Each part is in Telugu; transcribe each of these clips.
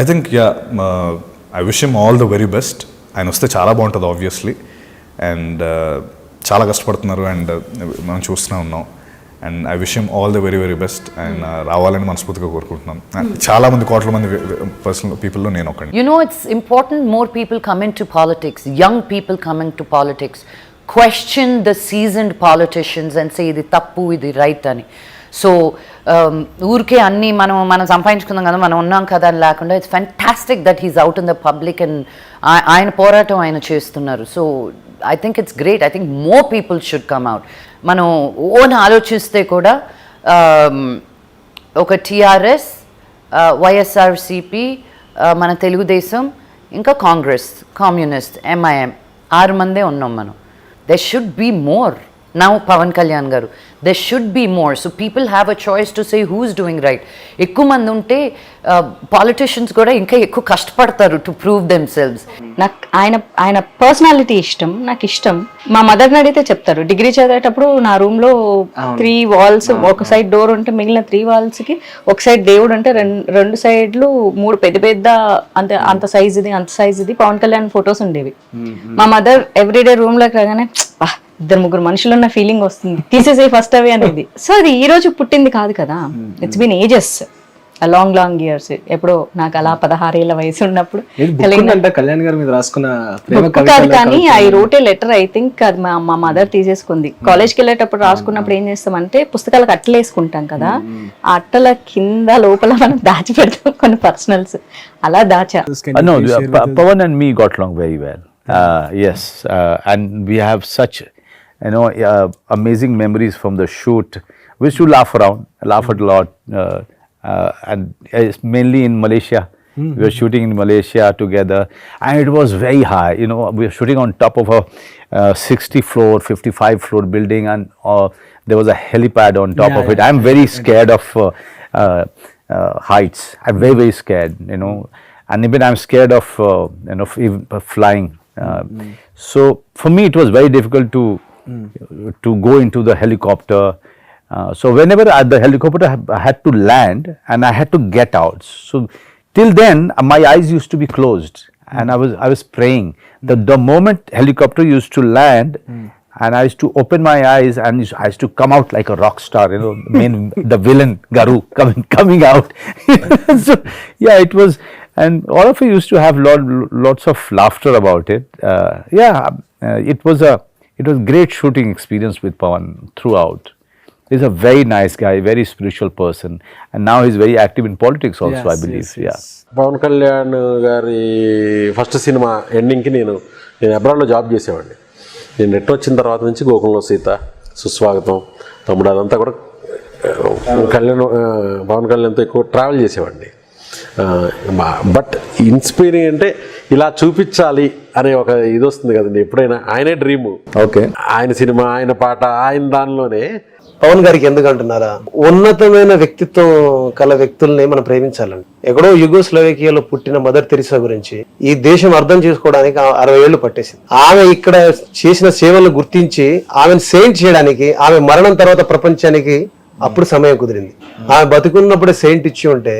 I think yeah I wish him all the very best ఆయన వస్తే చాలా బాగుంటుంది ఆబ్వియస్లీ అండ్ చాలా కష్టపడుతున్నారు అండ్ uh, మనం చూస్తూనే ఉన్నాం and I wish him all the very very best and రావాలని మనస్ఫూర్తిగా కోరుకుంటున్నాం hmm. చాలా మంది కోట్ల మంది పర్సనల్ పీపుల్లో నేను ఒక you know it's important more people coming to politics young people coming to politics question the seasoned politicians and say ఇది తప్పు ఇది రైట్ అని సో Um, ఊరికే అన్ని మనం మనం సంపాదించుకుందాం కదా మనం ఉన్నాం కదా అని లేకుండా it's fantastic that he's out in the public and ఆయన పోరాటం ఆయన చేస్తున్నారు so I think it's great I think more people should come out మనం ఓన్ ఆలోచిస్తే కూడా um, ఒక టీఆర్ఎస్ వైఎస్ఆర్సిపి మన తెలుగుదేశం ఇంకా కాంగ్రెస్ కమ్యూనిస్ట్ ఎంఐఎం ఆరు మందే ఉన్నాం మనం they should be more now Pawan Kalyan garu there should be more so people have a choice to say who's doing right ఎక్కువ మంది ఉంటే పాలిటిషియన్స్ కూడా ఇంకా ఎక్కువ కష్టపడతారు టు ప్రూవ్ దెమ్ సెల్వ్స్ నాకు ఆయన ఆయన పర్సనాలిటీ ఇష్టం నాకు ఇష్టం మా మదర్ని అడిగితే చెప్తారు డిగ్రీ చదివేటప్పుడు నా రూమ్లో త్రీ వాల్స్ ఒక సైడ్ డోర్ ఉంటే మిగిలిన త్రీ వాల్స్కి ఒక సైడ్ దేవుడు అంటే రెండు సైడ్లు మూడు పెద్ద పెద్ద అంత అంత సైజ్ ఇది అంత సైజ్ ఇది పవన్ కళ్యాణ్ ఫొటోస్ ఉండేవి మా మదర్ ఎవ్రీడే రూమ్లోకి రాగానే ఇద్దరు ముగ్గురు మనుషులు ఉన్న ఫీలింగ్ వస్తుంది తీసేసే ఫస్ట్ చేస్తావే అనేది సో అది ఈ రోజు పుట్టింది కాదు కదా it's been ages long long years ఎప్పుడో నాకు అలా పదహారేళ్ళ వయసు ఉన్నప్పుడు కళ్యాణ్ మీద రాసుకున్న కాదు కానీ I wrote letter I think అది మా మా మదర్ తీసేసుకుంది కాలేజ్కి hmm. వెళ్ళేటప్పుడు hmm. రాసుకున్నప్పుడు ఏం చేస్తామంటే పుస్తకాలకు అట్టలు వేసుకుంటాం కదా ఆ hmm. అట్టల కింద లోపల మనం దాచి పెడతాం కొన్ని పర్సనల్స్ అలా దాచా Pawan and me got long very well yes and we have such you know, uh, amazing memories from the shoot. We used to laugh around, laugh a lot, uh, uh, and it's mainly in Malaysia. Mm -hmm. We were shooting in Malaysia together, and it was very high. You know, we were shooting on top of a uh, 60 floor, 55 floor building, and uh, there was a helipad on top yeah, of yeah, it. I'm very scared of uh, uh, heights. I'm very, very scared, you know, hmm. and even I'm scared of, uh, you know, flying. Mm -hmm. So, for me, it was very difficult to mm. to go into the helicopter. Uh, so whenever I, the helicopter I had to land and I had to get out. So till then uh, my eyes used to be closed and I was I was praying. The the moment helicopter used to land mm. and I used to open my eyes and I used to come out like a rock star, you know, main, the villain Garu coming coming out. so yeah, it was and all of us used to have lot, lots of laughter about it. Uh, yeah, uh, it was a It was great shooting experience with Pawan throughout. He's a very nice guy, very spiritual person, and now he's very active in politics also, yes, I believe. Yes, yes. Yeah. Pawan Kalyan గారి ఫస్ట్ సినిమా ఎండింగ్కి నేను నేను అబ్రాడ్లో జాబ్ చేసేవాడిని నేను నెట్ వచ్చిన తర్వాత నుంచి గోకులంలో సీత సుస్వాగతం తమ్ముడు అదంతా కూడా కళ్యాణ్ పవన్ కళ్యాణ్తో ఎక్కువ ట్రావెల్ చేసేవాడిని బట్ ఇన్స్పైరింగ్ అంటే ఇలా చూపించాలి అనే ఒక ఇది వస్తుంది కదండి ఎప్పుడైనా ఆయనే డ్రీమ్ ఓకే ఆయన సినిమా ఆయన పాట ఆయన దానిలోనే పవన్ గారికి ఎందుకు అంటున్నారా ఉన్నతమైన వ్యక్తిత్వం కల వ్యక్తుల్ని మనం ప్రేమించాలండి ఎక్కడో యుగోస్లోవేకియాలో పుట్టిన మదర్ తెరిసా గురించి ఈ దేశం అర్థం చేసుకోవడానికి అరవై ఏళ్ళు పట్టేసింది ఆమె ఇక్కడ చేసిన సేవలను గుర్తించి ఆమెను సేవ్ చేయడానికి ఆమె మరణం తర్వాత ప్రపంచానికి అప్పుడు సమయం కుదిరింది ఆమె బతుకున్నప్పుడే సెయింట్ ఇచ్చి ఉంటే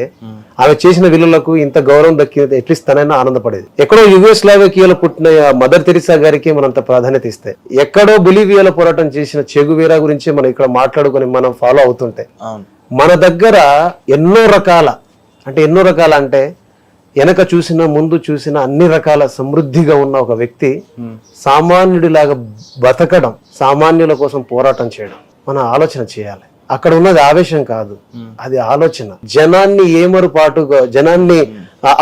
ఆమె చేసిన విలువలకు ఇంత గౌరవం దక్కింది ఎట్లీస్ట్ తనైనా ఆనందపడేది ఎక్కడో యుఎస్ లావేకియాలో పుట్టిన మదర్ తెరిసా గారికి మనంత ప్రాధాన్యత ఇస్తే ఎక్కడో బొలివియాలో పోరాటం చేసిన చెగువీరా గురించి మనం ఇక్కడ మాట్లాడుకుని మనం ఫాలో అవుతుంటే మన దగ్గర ఎన్నో రకాల అంటే ఎన్నో రకాల అంటే వెనక చూసిన ముందు చూసిన అన్ని రకాల సమృద్ధిగా ఉన్న ఒక వ్యక్తి సామాన్యుడిలాగా బతకడం సామాన్యుల కోసం పోరాటం చేయడం మన ఆలోచన చేయాలి అక్కడ ఉన్నది ఆవేశం కాదు అది ఆలోచన జనాన్ని ఏమరుపాటు జనాన్ని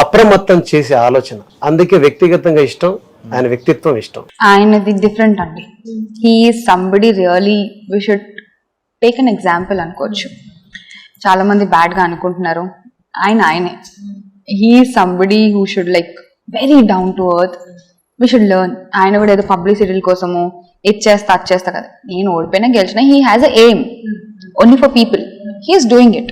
అప్రమత్తం చేసే ఆలోచన అందుకే వ్యక్తిగతంగా ఇష్టం ఆయన వ్యక్తిత్వం ఇష్టం ఆయనది డిఫరెంట్ అండి he somebody really we should take an example అనుకోవచ్చు చాలా మంది బ్యాడ్ గా అనుకుంటున్నారు ఆయన ఆయనే he somebody who should like very down to earth we should learn ఆయన కూడా ఏదో పబ్లిసిటీల కోసము ఇది చేస్తా అది చేస్తా కదా నేను ఓడిపోయినా గెలిచిన he has a aim only for people he's doing it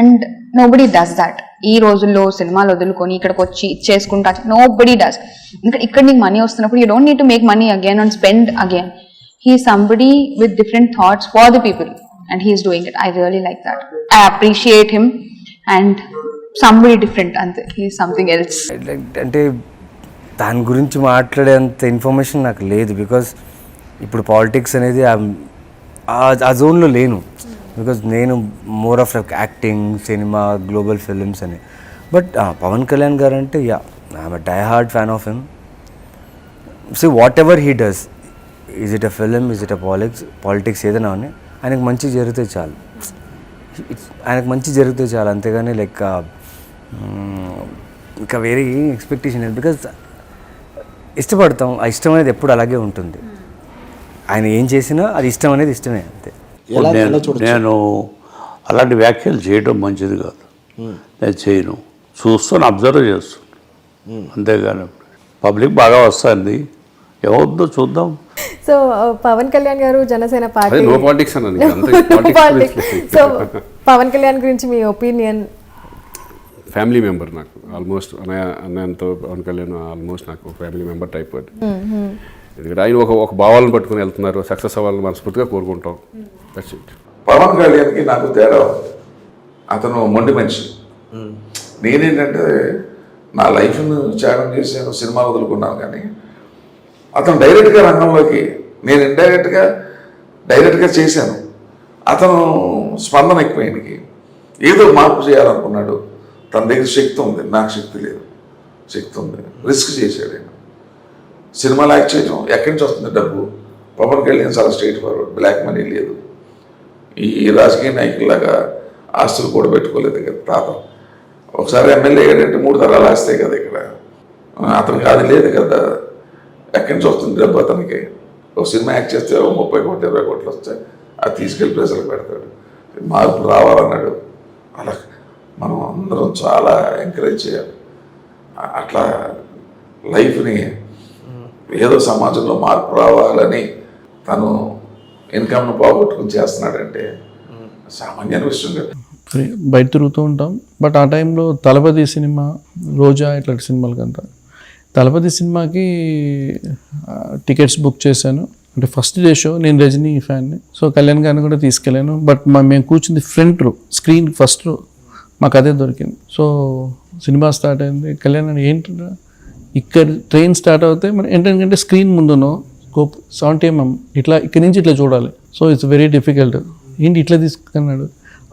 and nobody does that ఈ రోజుల్లో సినిమాలు వదులుకొని ఇక్కడికి వచ్చి చేసుకుంటా నో బడి డస్ ఇంకా ఇక్కడ నీకు మనీ వస్తున్నప్పుడు you don't need to make money again and spend again he somebody with different thoughts for the people and he's doing it I really like that I appreciate him and somebody different అంతే హీ సంథింగ్ ఎల్స్ అంటే దాని గురించి మాట్లాడేంత ఇన్ఫర్మేషన్ నాకు లేదు బికాస్ ఇప్పుడు పాలిటిక్స్ అనేది ఆ జోన్లో లేను బికాజ్ నేను more of acting cinema global films అని బట్ పవన్ కళ్యాణ్ గారు అంటే yeah I'm die hard fan of him see whatever he does is it a film is it a politics politics ఏదైనా అని ఆయనకు మంచి జరిగితే చాలు ఆయనకు మంచి జరిగితే చాలు అంతేగాని లైక్ ఇంకా వేరే ఏం ఎక్స్పెక్టేషన్ లేదు బికాజ్ ఇష్టపడతాం ఆ ఇష్టం అనేది ఎప్పుడు అలాగే ఉంటుంది ఆయన ఏం చేసినా అది ఇష్టం అనేది ఇష్టమే అంతే నేను అలాంటి వ్యాఖ్యలు చేయడం మంచిది కాదు నేను చేయను చూస్తాను అబ్జర్వ్ చేస్తాను అంతేగాని పబ్లిక్ బాగా వస్తుంది ఏమవుతుందో చూద్దాం so Pawan Kalyan garu Janasena party politics so Pawan Kalyan గురించి మీ ఒపీనియన్ ఫ్యామిలీ మెంబర్ నాకు ఆల్మోస్ట్ అన్నయ్య అన్నయ్యతో పవన్ కళ్యాణ్ ఆల్మోస్ట్ నాకు ఫ్యామిలీ మెంబర్ టైప్ ఎందుకంటే ఆయన ఒక ఒక భావాలను పట్టుకుని వెళ్తున్నారు సక్సెస్ అవ్వాలని మనస్ఫూర్తిగా కోరుకుంటాం దట్స్ ఇట్ పవన్ కళ్యాణ్కి నాకు తేడా అతను మొండి మనిషి నేనేంటంటే నా లైఫ్ను త్యాగం చేసి నేను సినిమా వదులుకున్నాను కానీ అతను డైరెక్ట్గా రంగంలోకి నేను ఇండైరెక్ట్గా డైరెక్ట్గా చేశాను అతను స్పందన ఎక్కువ ఏదో మార్పు చేయాలనుకున్నాడు తన దగ్గర శక్తి ఉంది నాకు శక్తి లేదు శక్తి ఉంది రిస్క్ చేశాడు ఆయన సినిమాలు యాక్ట్ చేయడం ఎక్కడి నుంచి వస్తుంది డబ్బు పవన్ కళ్యాణ్ చాలా స్ట్రైట్ ఫార్వర్డ్ బ్లాక్ మనీ లేదు ఈ రాజకీయ లాగా ఆస్తులు కూడా పెట్టుకోలేదు కదా తాత ఒకసారి ఎమ్మెల్యే ఏంటంటే మూడు తరాలు ఆస్తాయి కదా ఇక్కడ అతనికి అది లేదు కదా ఎక్కడి నుంచి వస్తుంది డబ్బు అతనికి ఒక సినిమా యాక్ట్ చేస్తే ముప్పై కోట్లు ఇరవై కోట్లు వస్తాయి అది తీసుకెళ్ళి ప్రజలకు పెడతాడు మార్పు రావాలన్నాడు అలా మనం అందరం చాలా ఎంకరేజ్ చేయాలి అట్లా లైఫ్ని ఏదో సమాజంలో మార్పు రావాలని తను ఇన్కమ్ను పోగొట్టుకుని చేస్తున్నాడంటే సామాన్య విషయం కదా బయట తిరుగుతూ ఉంటాం బట్ ఆ టైంలో తలపతి సినిమా రోజా ఇట్లాంటి సినిమాలకంతా తలపతి సినిమాకి టికెట్స్ బుక్ చేశాను అంటే ఫస్ట్ డే షో నేను రజనీ ఫ్యాన్ని సో కళ్యాణ్ గారిని కూడా తీసుకెళ్ళాను బట్ మా మేము కూర్చుంది ఫ్రంట్ రో స్క్రీన్ ఫస్ట్ రో మాకు అదే దొరికింది సో సినిమా స్టార్ట్ అయింది కళ్యాణ్ ఏంటంటే ఇక్కడ ట్రైన్ స్టార్ట్ అవుతే మనం ఏంటంటే స్క్రీన్ ముందునో స్కోప్ సెవెంటీ ఎంఎం ఇట్లా ఇక్కడ నుంచి ఇట్లా చూడాలి సో ఇట్స్ వెరీ డిఫికల్ట్ ఏంటి ఇట్లా తీసుకున్నాడు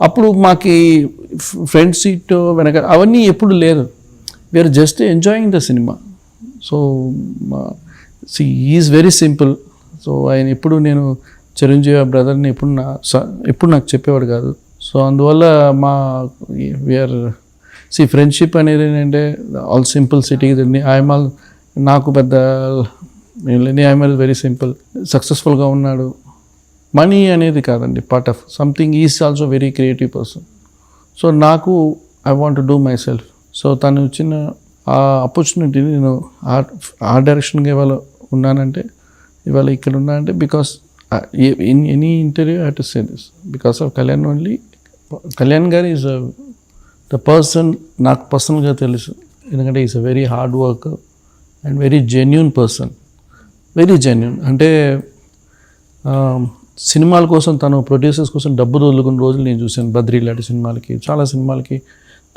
అప్పుడు మాకు ఫ్రంట్ సీట్ వెనక అవన్నీ ఎప్పుడు లేదు we're just enjoying the cinema so see is very simple so ఆయన ఎప్పుడు నేను చిరంజీవి బ్రదర్ని ఎప్పుడు నా ఎప్పుడు నాకు చెప్పేవాడు కాదు సో అందువల్ల మా వీఆర్ సి ఫ్రెండ్షిప్ అనేది ఏంటంటే all simple city I'm all నాకు పెద్ద ఐఎమ్ ఆల్ వెరీ సింపుల్ సక్సెస్ఫుల్గా ఉన్నాడు మనీ అనేది కాదండి part of something is also very creative person so నాకు I want do myself so తను ఇచ్చిన ఆ ఆపర్చునిటీని నేను ఆ డైరెక్షన్గా ఇవాళ ఉన్నానంటే ఇవాళ ఇక్కడ ఉన్నానంటే because in any interview had to say this because of Kalyan only Kalyan garu is the person నాకు పర్సనల్గా తెలుసు ఎందుకంటే is a very hard work and very genuine person very genuine అంటే um, సినిమాల కోసం తను ప్రొడ్యూసర్స్ కోసం డబ్బులు వదులుకున్న రోజులు నేను చూశాను బద్రీ లాంటి సినిమాలకి చాలా సినిమాలకి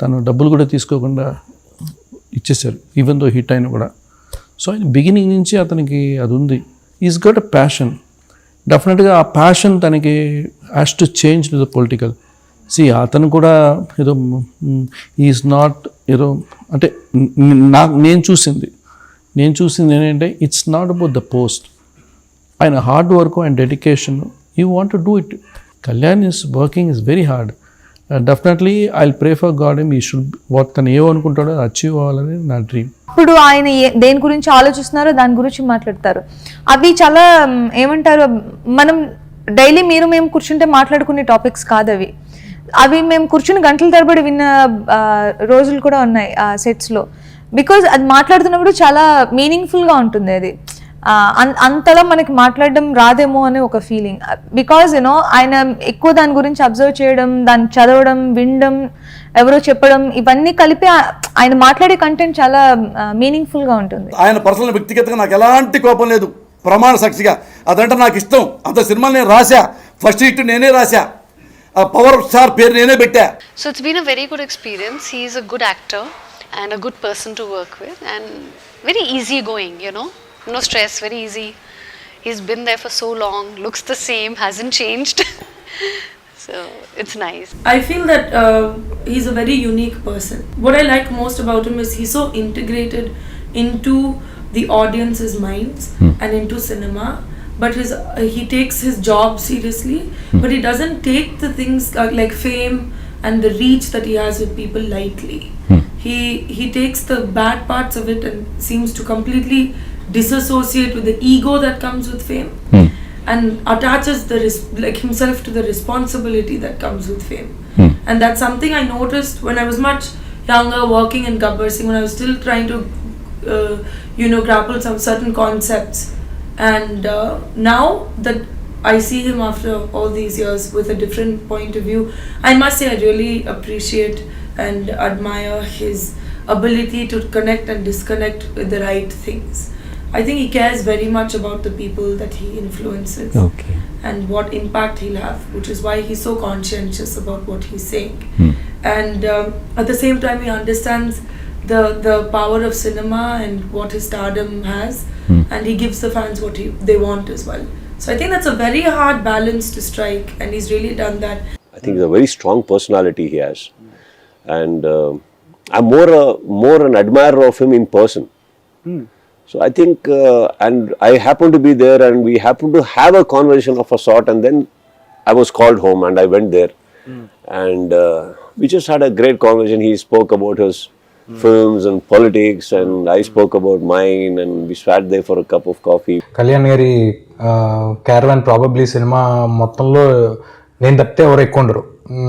తను డబ్బులు కూడా తీసుకోకుండా ఇచ్చేసారు ఈవెన్ దో హిట్ అయిన కూడా సో ఆయన బిగినింగ్ నుంచి అతనికి అది ఉంది ఈజ్ గట్ అ ప్యాషన్ డెఫినెట్గా ఆ ప్యాషన్ తనకి has to change to the political see అతను కూడా ఏదో ఈజ్ నాట్ ఏదో అంటే నా నేను చూసింది నేను చూసింది ఏంటంటే it's not about the post ఆయన hard work and dedication you want do it Kalyan is working is very hard definitely I pray for God he should what తను ఏమనుకుంటాడో అచీవ్ అవ్వాలని నా డ్రీమ్ ఇప్పుడు ఆయన దేని గురించి ఆలోచిస్తున్నారో దాని గురించి మాట్లాడతారు అవి చాలా ఏమంటారు మనం డైలీ మీరు మేము కూర్చుంటే మాట్లాడుకునే టాపిక్స్ కాదు అవి అవి మేము కూర్చుని గంటల తరబడి విన్న రోజులు కూడా ఉన్నాయి ఆ సెట్స్లో బికాజ్ అది మాట్లాడుతున్నప్పుడు చాలా మీనింగ్ఫుల్గా ఉంటుంది అది అంతలా మనకి మాట్లాడడం రాదేమో అనే ఒక ఫీలింగ్ బికాజ్ యూనో ఆయన ఎక్కువ దాని గురించి అబ్జర్వ్ చేయడం దాన్ని చదవడం వినడం ఎవరో చెప్పడం ఇవన్నీ కలిపి ఆయన మాట్లాడే కంటెంట్ చాలా మీనింగ్ఫుల్గా ఉంటుంది ఆయన పర్సనల్ వ్యక్తిగతంగా నాకు ఎలాంటి కోపం లేదు ప్రమాణ సాక్షిగా అదంటే నాకు ఇష్టం అంత సినిమాలు నేను రాశా ఫస్ట్ హిట్ నేనే రాశా So it's been a very good experience. He's a good actor and a good person to work with and very easygoing, you know. No stress, very easy. He's been there for so long, looks the same, hasn't changed. so it's nice. I feel that uh, he's a very unique person. What I like most about him is he's so integrated into the audience's minds hmm. and into cinema but his uh, he takes his job seriously hmm. but he doesn't take the things uh, like fame and the reach that he has with people lightly hmm. he he takes the bad parts of it and seems to completely disassociate with the ego that comes with fame hmm. and attaches the res- like himself to the responsibility that comes with fame and that's something i noticed when i was much younger working in gabbar singh when i was still trying to uh, you know grapple some certain concepts and uh, now that I see him after all these years with a different point of view, I must say I really appreciate and admire his ability to connect and disconnect with the right things. I think he cares very much about the people that he influences okay. and what impact he'll have, which is why he's so conscientious about what he's saying. Hmm. And um, at the same time, he understands the the power of cinema and what his stardom has, mm. and he gives the fans what he, they want as well. So I think that's a very hard balance to strike, and he's really done that. I think he's a very strong personality he has, and uh, I'm more a, uh, more an admirer of him in person. Mm. So I think, uh, and I happened to be there, and we happened to have a conversation of a sort, and then I was called home, and I went there, mm. and uh, we just had a great conversation. He spoke about his films and politics and I spoke about mine and we sat there for cup of coffee Kalyan గారి క్యారవాన్ ప్రాబబ్లీ సినిమా మొత్తంలో నేను తప్పితే ఎవరు ఎక్కువ ఉండరు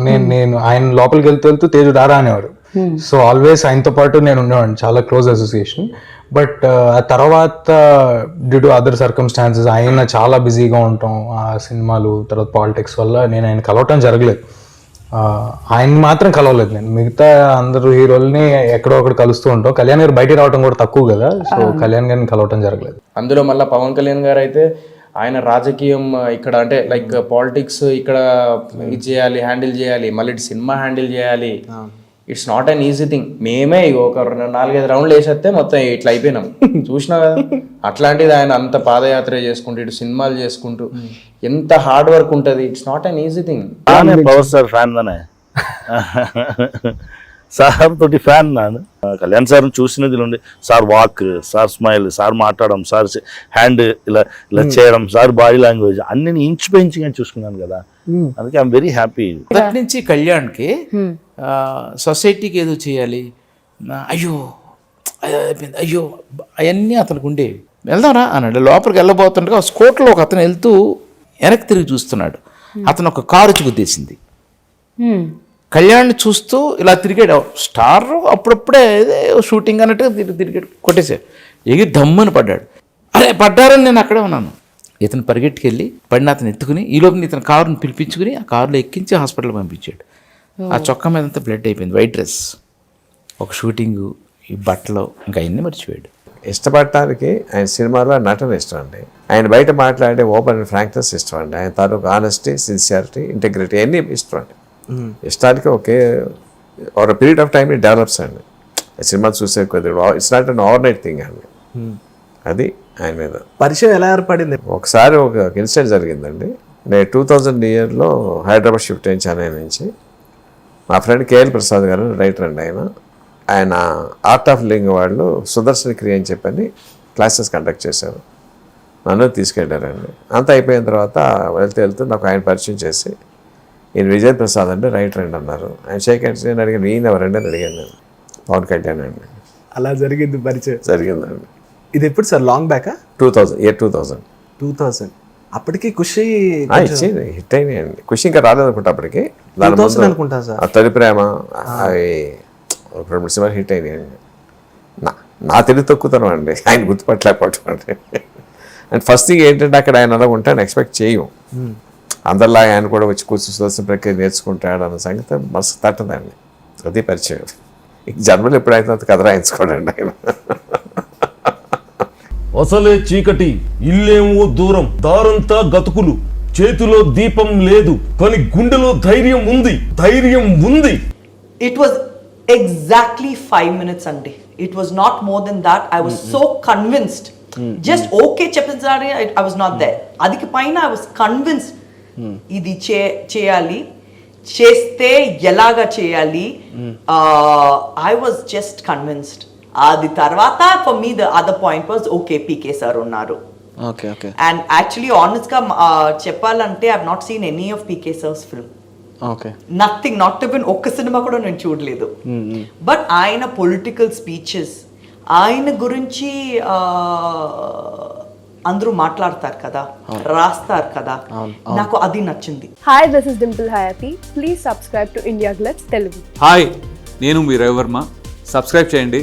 నేను నేను ఆయన లోపలికి వెళ్తూ వెళ్తూ తేజు దారా అనేవాడు hmm. సో ఆల్వేస్ ఆయనతో పాటు నేను ఉండేవాడిని చాలా క్లోజ్ అసోసియేషన్ బట్ ఆ తర్వాత డ్యూ టు అదర్ సర్కమ్స్టాన్సెస్ ఆయన చాలా బిజీగా ఉంటాం ఆ సినిమాలు తర్వాత పాలిటిక్స్ వల్ల నేను ఆయన కలవటం జరగలేదు ఆయన్ని మాత్రం కలవలేదు నేను మిగతా అందరు హీరోల్ని ఎక్కడో ఒకటి కలుస్తూ ఉంటాం కళ్యాణ్ గారు బయటికి రావడం కూడా తక్కువ కదా సో కళ్యాణ్ గారిని కలవటం జరగలేదు అందులో మళ్ళీ పవన్ కళ్యాణ్ గారు అయితే ఆయన రాజకీయం ఇక్కడ అంటే లైక్ పాలిటిక్స్ ఇక్కడ ఇది చేయాలి హ్యాండిల్ చేయాలి మళ్ళీ సినిమా హ్యాండిల్ చేయాలి it's not an easy thing మేమే ఒక నాలుగైదు రౌండ్లు వేసేస్తే మొత్తం ఇట్లా అయిపోయినాం చూసినా కదా అట్లాంటిది ఆయన అంత పాదయాత్ర చేసుకుంటూ ఇటు సినిమాలు చేసుకుంటూ ఎంత హార్డ్ వర్క్ ఉంటుంది it's not an easy thing power sir fan దానే sir తోటి ఫ్యాన్ నాను కళ్యాణ్ సార్ చూసినది ఉండి sir walk sir smile sir మాట్లాడడం సార్ హ్యాండ్ ఇలా ఇలా hmm. చేయడం సార్ బాడీ లాంగ్వేజ్ అన్ని ఇంచు పెంచిగా చూసుకున్నాను కదా hmm. అందుకే ఐమ్ వెరీ హ్యాపీ నుంచి కళ్యాణ్కి hmm. సొసైటీకి ఏదో చేయాలి అయ్యో అయిపోయింది అయ్యో అవన్నీ అతనికి ఉండేవి వెళ్దాంరా అన్నాడు లోపలికి వెళ్ళబోతుండగా స్కోట్లో ఒక అతను వెళ్తూ వెనక్కి తిరిగి చూస్తున్నాడు అతను ఒక కారు చిగుద్దేసింది కళ్యాణ్ చూస్తూ ఇలా తిరిగాడు స్టార్ అప్పుడప్పుడే షూటింగ్ అన్నట్టుగా తిరిగి తిరిగాడు కొట్టేశాడు ఎగిరి దమ్మని పడ్డాడు అరే పడ్డారని నేను అక్కడే ఉన్నాను ఇతను పరిగెట్టుకెళ్ళి పడిన అతను ఎత్తుకుని ఈలోపు ఇతను కారుని పిలిపించుకుని ఆ కారులో ఎక్కించి హాస్పిటల్ పంపించాడు ఆ చొక్కా మీద అంతా బ్లడ్ అయిపోయింది వైట్ డ్రెస్ ఒక షూటింగ్ ఈ బట్టలు ఇంకా అన్నీ మర్చిపోయాడు ఇష్టపడటానికి ఆయన సినిమాలో నటన ఇష్టం అండి ఆయన బయట మాట్లాడే ఓపెన్ అండ్ ఫ్రాంక్నెస్ ఇష్టం అండి ఆయన తాలూకు ఆనెస్టీ సిన్సియారిటీ ఇంటగ్రిటీ అన్నీ ఇష్టం అండి ఇష్టానికి ఒకే ఒక పీరియడ్ ఆఫ్ టైం డెవలప్స్ అండి సినిమా చూసే కొద్ది it's not an overnight thing అండి అది ఆయన మీద పరిచయం ఎలా ఏర్పడింది ఒకసారి ఒక ఇన్సిడెంట్ జరిగిందండి నేను టూ థౌజండ్ ఇయర్లో హైదరాబాద్ షిఫ్ట్ అయింది చెన్నై నుంచి మా ఫ్రెండ్ కేఎల్ ప్రసాద్ గారు రైటర్ అండి ఆయన ఆయన ఆర్ట్ ఆఫ్ లివింగ్ వాళ్ళు సుదర్శన క్రియ అని చెప్పని క్లాసెస్ కండక్ట్ చేశారు నన్ను తీసుకెళ్ళారండి అంత అయిపోయిన తర్వాత వెళ్తే వెళ్తూ నాకు ఆయన పరిచయం చేసి ఈయన విజయ్ ప్రసాద్ అంటే రైటర్ అండి అన్నారు ఆయన షేక్ హ్యాండ్స్ నేను అడిగాను ఈయన ఎవరండి అని అడిగాను నేను పవన్ కళ్యాణ్ అండి అలా జరిగింది పరిచయం జరిగిందండి ఇది ఎప్పుడు sir long బ్యాకా two thousand year two thousand two thousand అప్పటికి ఖుషి హిట్ అయినాయండి ఖుషి ఇంకా రాలేదు అనుకుంటా అప్పటికి అనుకుంటా సార్ తొలి ప్రేమ అవి రెండు సినిమాలు హిట్ అయినాయండి నా నా తెలివి తొక్కుతాను అండి ఆయన గుర్తుపట్టలేకపోవటం అండి అండ్ ఫస్ట్ థింగ్ ఏంటంటే అక్కడ ఆయన అలా ఆయన ఎక్స్పెక్ట్ చేయం అందరిలా ఆయన కూడా వచ్చి కూర్చొని చూసిన ప్రక్రియ నేర్చుకుంటాడు అన్న సంగతి మనసు తట్టదండి అది పరిచయం జన్మలు ఎప్పుడైతే కథ రాయించుకోడండి ఆయన అసలే చీకటి ఇల్లేమో దూరం దారంతా గతుకులు చేతిలో దీపం లేదు కానీ గుండెలో ధైర్యం ఉంది ధైర్యం ఉంది it was exactly five minutes అండి it was not more than that I was so convinced just okay చెప్పినసారి I was not they అదికి పైన ఐ వాజ్ కన్విన్స్డ్ ఇది చే చేయాలి చేస్తే ఎలాగా చేయాలి ఐ వాజ్ జస్ట్ కన్విన్స్డ్ అది తర్వాత for me the other point was okay PK sir ఉన్నారు అండ్ యాక్చువల్లీ ఆనెస్ట్ గా uh, చెప్పాలంటే I not seen any of PK sir's film nothing not been ఒక్క సినిమా కూడా నేను చూడలేదు బట్ mm-hmm. ఆయన పొలిటికల్ స్పీచెస్ ఆయన గురించి uh, అందరూ మాట్లాడతారు కదా రాస్తారు కదా నాకు అది నచ్చింది hi this is Dimple Hayathi please subscribe to India Glitz Telugu hi నేను మీ రవివర్మ సబ్స్క్రైబ్ చేయండి